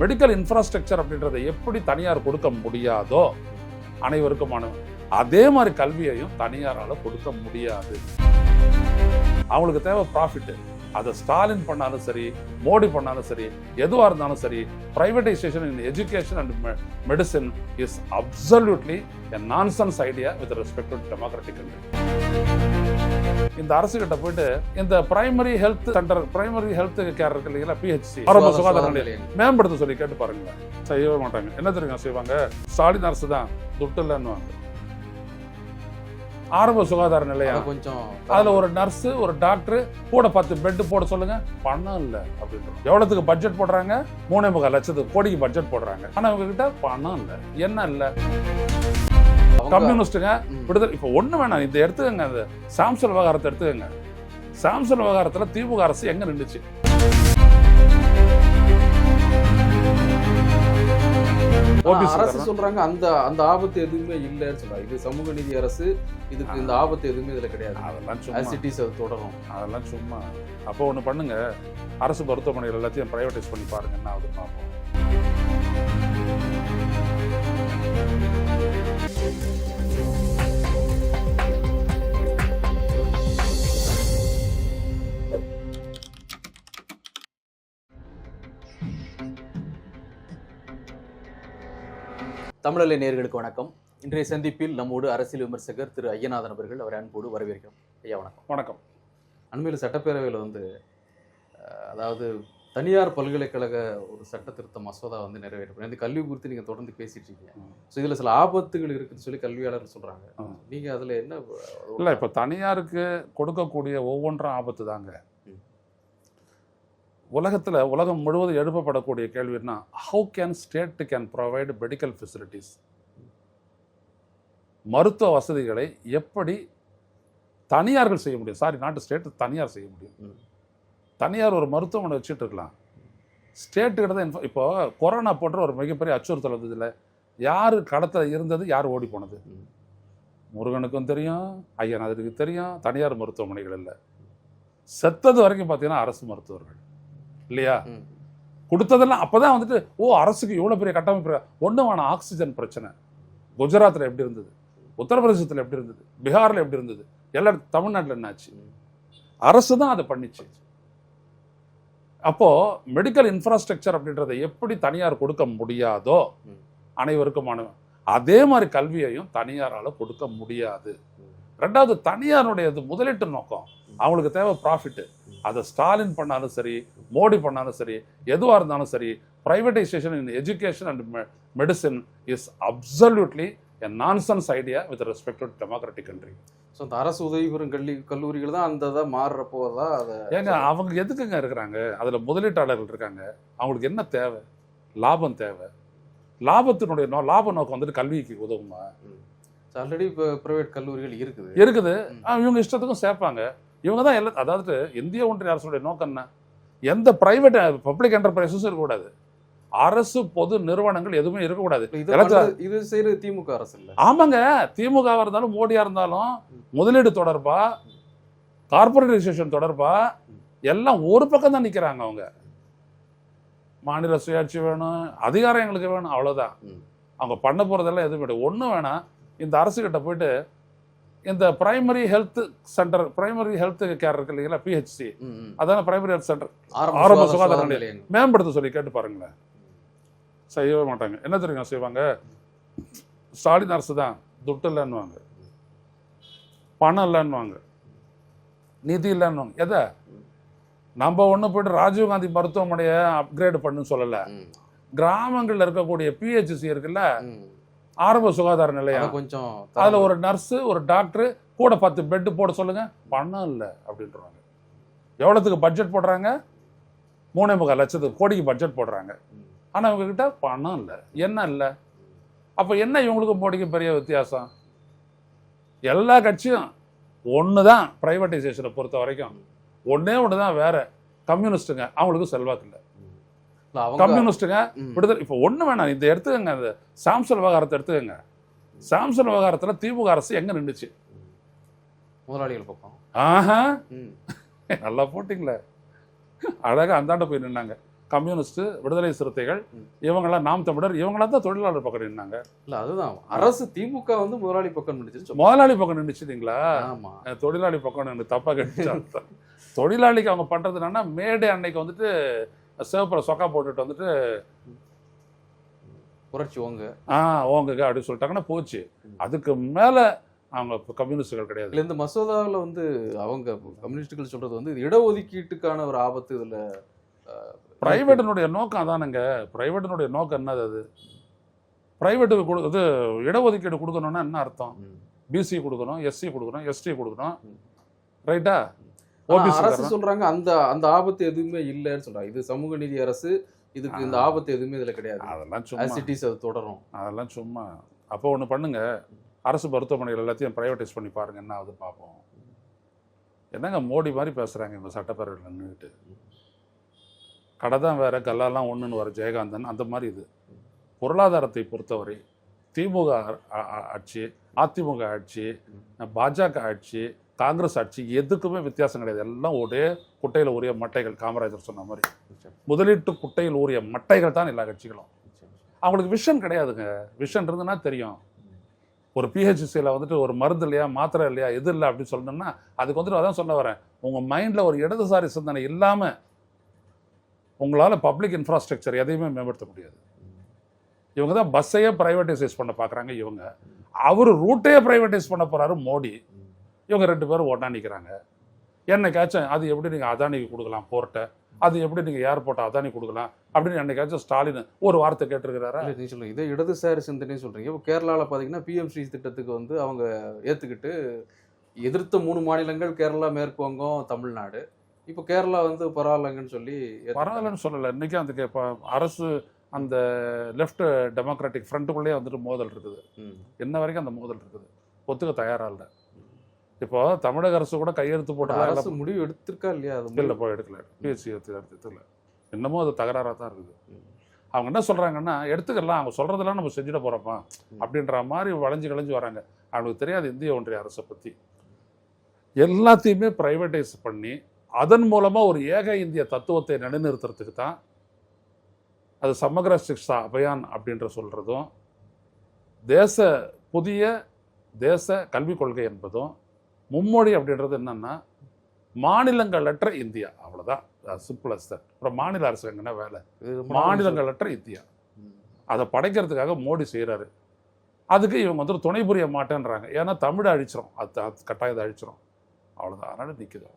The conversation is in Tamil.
மெடிக்கல் இன்ஃப்ராஸ்ட்ரக்சர் அப்படின்றத எப்படி தனியார் கொடுக்க முடியாதோ அனைவருக்குமான அதே மாதிரி கல்வியையும் தனியாரால் கொடுக்க முடியாது. அவங்களுக்கு தேவை ப்ராஃபிட் அதை ஸ்டாலின் பண்ணாலும் சரி மோடி பண்ணாலும் சரி எதுவாக இருந்தாலும் சரி privatisation in education and medicine is absolutely a nonsense idea with respect to democratic country இந்த அரசு கிட்ட போயிட்டு இந்த primary health centre primary health care இருக்கு இல்லைங்களா பிஹெச்சி ஆரம்ப சுகாதார நிலையம். மேம்படுத்த சொல்லி கேட்டு பாருங்க. செய்யவே மாட்டாங்க. என்ன தெரியுங்க செய்வாங்க? ஸ்டாலின் அரசு தான். துட்டு இல்லைன்னுவாங்க ஆரம்ப சுகாதார நிலையம். கொஞ்சம் அதுல ஒரு நர்ஸ் ஒரு டாக்டர் கூட பத்து பெட் போட சொல்லுங்க. பணம் இல்ல அப்படின்றது எவ்வளவுக்கு பட்ஜெட் போடுறாங்க? மூணே முக்கால் லட்சத்துக்கு கோடிக்கு பட்ஜெட் போடுறாங்க. ஆனா இவங்க கிட்ட பணம் இல்ல. என்ன இல்ல? ம். விடுதலை இப்போ ஒண்ணு வேணாம் இந்த எடுத்துக்கங்க அந்த சாம்சங் விவகாரத்தை எடுத்துக்கங்க. சாம்சங் விவகாரத்துல திமுக அரசு எங்க நின்றுச்சு அரசு. சொல்றாங்க அந்த அந்த ஆபத்து எதுவுமே இல்லைன்னு சொல்றாங்க. இது சமூக நீதி அரசு இதுக்கு இந்த ஆபத்து எதுவுமே இதுல கிடையாது. அதெல்லாம் சும்மா. இஸ் அது தொடரும். அதெல்லாம் சும்மா. அப்போ ஒண்ணு பண்ணுங்க. அரசு மருத்துவமனைகள் எல்லாத்தையும் பிரைவேடைஸ் பண்ணி பாருங்க. என்ன ஆகுது பார்ப்போம். தமிழலை நேயர்களுக்கு வணக்கம். இன்றைய சந்திப்பில் நம்மோடு அரசியல் விமர்சகர் திரு ஐயநாதன் அவர்கள் அவரை அன்போடு வரவேற்கிறோம். ஐயா வணக்கம். வணக்கம். அண்மையில் சட்டப்பேரவையில் வந்து அதாவது தனியார் பல்கலைக்கழக ஒரு சட்ட திருத்த மசோதா வந்து நிறைவேற்றப்படும். இந்த கல்வி குறித்து நீங்கள் தொடர்ந்து பேசிட்டு இருக்கீங்க. ஸோ இதில் சில ஆபத்துகள் இருக்குன்னு சொல்லி கல்வியாளர் சொல்கிறாங்க. நீங்கள் அதில் என்ன இல்ல இப்ப தனியாருக்கு கொடுக்கக்கூடிய ஒவ்வொன்றும் ஆபத்து தாங்க. உலகத்துல உலகம் முழுவதும் எழுப்பப்படக்கூடிய கேள்வின்னா how can state can provide medical facilities மருத்துவ வசதிகளை எப்படி தனியார்கள் செய்ய முடியும்? சாரி நாட்டு ஸ்டேட் தனியார் செய்ய முடியும். தனியார் ஒரு மருத்துவமனை வச்சுட்டு இருக்கலாம். ஸ்டேட்டு கிட்ட தான் info- இப்போ கொரோனா போன்ற ஒரு மிகப்பெரிய அச்சுறுத்தல் வந்ததுல யார் கடத்துல இருந்தது யார் ஓடி போனது. முருகனுக்கும் தெரியும் ஐயனாதருக்கு தெரியும் தனியார் மருத்துவமனைகள் இல்லை. செத்தது வரைக்கும் பார்த்தீங்கன்னா அரசு மருத்துவர்கள். இல்லையா. கொடுத்ததெல்லாம் அப்பதான் வந்துட்டு ஓ அரசுக்கு இவ்வளோ பெரிய கட்டமைப்பு ஒன்றும் வேணாம் ஆக்சிஜன் பிரச்சனை. குஜராத்தில் எப்படி இருந்தது? உத்தரப்பிரதேசத்தில் எப்படி இருந்தது? பீகாரில் எப்படி இருந்தது? எல்லாம் தமிழ்நாட்டில் என்னாச்சு? அரசு தான் அதை பண்ணிச்சு. அப்போ மெடிக்கல் இன்ஃப்ராஸ்ட்ரக்சர் அப்படின்றத எப்படி தனியார் கொடுக்க முடியாதோ. அனைவருக்குமான அதே மாதிரி கல்வியையும் தனியாரால கொடுக்க முடியாது. ரெண்டாவது தனியாருடையது முதலீட்டு நோக்கம். அவங்களுக்கு தேவை ப்ராஃபிட் அதை ஸ்டாலின் பண்ணாலும் சரி மோடி பண்ணாலும் சரி எதுவாக இருந்தாலும் சரி privatisation in education and medicine is absolutely a nonsense idea with respect to democratic country so அந்த அரசு உதவி பெறும் கல்வி கல்லூரிகள் தான் அந்த இதை மாறுறப்போ தான் அதை ஏங்க அவங்க எதுக்குங்க இருக்கிறாங்க? அதில் முதலீட்டாளர்கள் இருக்காங்க. அவங்களுக்கு என்ன தேவை? லாபம் தேவை. லாபத்தினுடைய நோ லாப நோக்கம் வந்துட்டு கல்விக்கு உதவுமா? ஆல்ரெடி இப்போ ப்ரைவேட் கல்லூரிகள் இருக்குது. இருக்குது. இவங்க இஷ்டத்துக்கும் சேர்ப்பாங்க. இவங்க தான் எல்லாம் அதாவது இந்திய ஒன்றிய அரசுடைய நோக்கம் என்ன? எந்த பிரைவேட் பப்ளிக் என்டர்பிரைசஸும் இருக்கக்கூடாது. அரசு பொது நிறுவனங்கள் எதுவுமே இருக்கக்கூடாது. இது செய்யறது திமுக அரசு இல்ல. ஆமாங்க. திமுகவா இருந்தாலும் மோடியா இருந்தாலும் முதலீடு தொடர்பா? கார்பரேடைசேஷன் தொடர்பா? எல்லாம் ஒரு பக்கம் தான் நிக்கிறாங்க அவங்க. மாநில சுயாட்சி வேணும் அதிகாரம் எங்களுக்கு வேணும் அவ்வளவுதான். ம். அவங்க பண்ண போறதெல்லாம் எதுவும் ஒன்றும் வேணாம். இந்த அரசு கிட்ட போயிட்டு இந்த primary health centre primary health care இருக்கு இல்லைங்களா பிஹெச்சி. அதான பிரைமரி ஹெல்த் சென்டர் ஆரம்ப சுகாதார நிலையம். மேம்படுத்த சொல்லி கேட்டு பாருங்களேன் செய்யவே மாட்டாங்க. என்ன தெரியுங்க செய்வாங்க? ஸ்டாலின் அரசு தான் துட்டு இல்லைன்னுவாங்க. பணம் இல்லைன்னுவாங்க. நிதி இல்லைன்னுவாங்க. எதை? நம்ம ஒன்று போயிட்டு ராஜீவ்காந்தி மருத்துவமனையை அப்கிரேட் பண்ணுன்னு சொல்லலை. கிராமங்களில் இருக்கக்கூடிய பிஹெச்சி இருக்குல்ல. ஆரம்ப சுகாதார நிலையம் கொஞ்சம் அதுல ஒரு நர்ஸ் ஒரு டாக்டர் கூட பத்து பெட் போட சொல்லுங்க. பணம் இல்லை அப்படின்றாங்க. எவ்வளவுக்கு பட்ஜெட் போடுறாங்க? மூணே முக்கால் லட்சத்துக்கு கோடிக்கு பட்ஜெட் போடுறாங்க. ம். ஆனா இவங்க கிட்ட பணம் இல்லை. என்ன இல்லை? அப்ப என்ன இவங்களுக்கும் மோடிக்கும் பெரிய வித்தியாசம்? எல்லா கட்சியும் ஒன்று தான் ப்ரைவேட்டைசேஷனை பொறுத்த வரைக்கும். ஒண்ணே ஒன்று தான் வேற. கம்யூனிஸ்ட்டுங்க அவங்களுக்கு செல்வாக்கு இல்லை. கம்யூனிஸ்ட்டுங்க. விடுதலை இப்போ ஒண்ணு வேணாம். இந்த எடுத்துக்கங்க இந்த சாம்சங் விவகாரத்தை எடுத்துக்கங்க. சாம்சங் விவகாரத்துல திமுக அரசு எங்க நின்றுச்சு முதலாளிகள் பக்கம். ஆஹா. நல்லா போட்டிங்களே. அழகா அந்தாண்ட போய் நின்னாங்க. கம்யூனிஸ்ட் விடுதலை சிறுத்தைகள் ம். இவங்கெல்லாம் நாம் தமிழர் இவங்களாம் தான் தொழிலாளர் பக்கம் நின்னாங்க. இல்ல அதுதான். அரசு திமுக வந்து முதலாளி பக்கம் நினைச்சு முதலாளி பக்கம் நின்றுச்சுங்களா ஆமா. தொழிலாளி பக்கம் நின்று தப்பா கட்டிச்சா தொழிலாளிக்கு அவங்க பண்றது என்னன்னா மேடே அன்னைக்கு வந்துட்டு சேவப்பரை சொக்கா போட்டுட்டு வந்துட்டு புரட்சி ஓங்க. ஆ ஓங்குங்க அப்படின்னு சொல்லிட்டாங்கன்னா போச்சு. அதுக்கு மேல அவங்க கம்யூனிஸ்டுகள் கிடையாது. இதுல இந்த மசோதாவில் வந்து அவங்க கம்யூனிஸ்டுகள் சொல்றது வந்து இடஒதுக்கீட்டுக்கான ஒரு ஆபத்து இதுல பிரைவேட்டினுடைய நோக்கம் அதானுங்க. பிரைவேட்டினுடைய நோக்கம் என்னது அது? பிரைவேட்டுக்கு கொடு இது இடஒதுக்கீடு கொடுக்கணும்னா என்ன அர்த்தம். பிசி கொடுக்கணும் எஸ்சி கொடுக்கணும் எஸ்டி கொடுக்கணும். ரைட்டா அரசு சொல்றாங்க அந்த அந்த ஆபத்து எதுவுமே இல்லைன்னு சொல்றாங்க. இது சமூக நீதி அரசு இதுக்கு இந்த ஆபத்து எதுவுமே இதுல கிடையாது. அதெல்லாம் சும்மா. அது தொடரும். அதெல்லாம் சும்மா. அப்போ ஒன்று பண்ணுங்க. அரசு மருத்துவமனைகள் எல்லாத்தையும் ப்ரைவேட்டைஸ் பண்ணி பாருங்க. என்ன ஆகுது பார்ப்போம். என்னங்க மோடி மாதிரி பேசுறாங்க இந்த சட்டப்பேரவையில் நின்றுட்டு கடை தான் வேற கல்லாலாம் ஒன்றுன்னு வர ஜெயகாந்தன் அந்த மாதிரி இது. பொருளாதாரத்தை பொறுத்தவரை திமுக ஆட்சி அதிமுக ஆட்சி பாஜக ஆட்சி காங்கிரஸ் ஆட்சி எதுக்குமே வித்தியாசம் கிடையாது. எல்லாம் ஒரே குட்டையில் ஊறிய மட்டைகள் காமராஜர் சொன்ன மாதிரி. முதலீட்டு குட்டையில் ஊறிய மட்டைகள் தான் எல்லா கட்சிகளும். அவங்களுக்கு விஷன் கிடையாதுங்க. விஷன் இருந்ததுன்னா தெரியும். ஒரு பிஹெச்சிசியில் வந்துட்டு ஒரு மருந்து இல்லையா மாத்திரை இல்லையா எது இல்லை அப்படின்னு சொல்லணும்னா அதுக்கு வந்துட்டு அதான் சொல்ல வரேன். உங்கள் மைண்டில் ஒரு இடதுசாரி சிந்தனை இல்லாமல் உங்களால் பப்ளிக் இன்ஃப்ராஸ்ட்ரக்சர் எதையுமே மேம்படுத்த முடியாது. இவங்க தான் பஸ்ஸையே ப்ரைவேட்டைசைஸ் பண்ண பார்க்குறாங்க இவங்க. அவர் ரூட்டையே ப்ரைவேட்டைஸ் பண்ண போகிறாரு மோடி. இவங்க ரெண்டு பேரும் ஒன்றா நிற்கிறாங்க என்னைக்காச்சும் அது எப்படி நீங்கள் அதானிக்கு கொடுக்கலாம் போர்ட்டை? அது எப்படி நீங்கள் ஏர்போர்ட்டை அதானி கொடுக்கலாம்? அப்படின்னு என்னைக்காச்சும் ஸ்டாலின் ஒரு வார்த்தை கேட்டிருக்கிறாரா? நீ சொல்லுங்க இதே இடதுசாரி சிந்தனை சொல்றீங்க. இப்போ கேரளாவில் பார்த்தீங்கன்னா பிஎம் ஸ்ரீ திட்டத்துக்கு வந்து அவங்க ஏத்துக்கிட்டு எதிர்த்த மூணு மாநிலங்கள் கேரளா மேற்கு வங்கம் தமிழ்நாடு. இப்போ கேரளா வந்து பரவாயில்லைங்கன்னு சொல்லி. பரவாயில்லன்னு சொல்லலை. இன்றைக்கி அந்த கே- ப- அரசு அந்த லெஃப்ட் டெமோக்ராட்டிக் ஃப்ரண்ட்டுக்குள்ளேயே வந்துட்டு மோதல் இருக்குது. ம். இன்ன வரைக்கும் அந்த மோதல் இருக்குது. ஒத்துக்க தயாராக இல்லை. இப்போ தமிழக அரசு கூட கையெழுத்து பட் போட்டு அரசு முடிவு எடுத்திருக்கா இல்லையா? அது இல்லை போய் எடுக்கல. பிஎஸ்சி எடுத்து எடுத்துல இன்னமும் அது தகராறாக தான் இருக்குது. அவங்க என்ன சொல்கிறாங்கன்னா எடுத்துக்கலாம் அவங்க சொல்கிறதெல்லாம் நம்ம செஞ்சுட போகிறோமா அப்படின்ற மாதிரி வளைஞ்சு களைஞ்சு வராங்க. அவங்களுக்கு தெரியாது இந்திய ஒன்றிய அரசை பற்றி எல்லாத்தையுமே ப்ரைவேட்டைஸ் பண்ணி அதன் மூலமாக ஒரு ஏக இந்திய தத்துவத்தை நிலைநிறுத்துறதுக்கு தான் அது சமகர சிக்ஷா அபியான் அப்படின்ற சொல்கிறதும் தேச புதிய தேச கல்விக் கொள்கை என்பதும் மும்மொழி அப்படின்றது என்னன்னா மாநிலங்களற்ற இந்தியா. அவ்வளோதான் சிம்பிள் அஸ் தட் அப்புறம் மாநில அரசு என்ன வேலை. நாள் மாநிலங்களற்ற இந்தியா. அதை படைக்கிறதுக்காக மோடி செய்கிறாரு அதுக்கு இவங்க வந்து துணை புரிய மாட்டேன்றாங்க. ஏன்னா தமிழை அழிச்சிரும். அது அது கட்டாயத்தை அழிச்சிரும். அவ்வளோதான் அதனால நிற்குது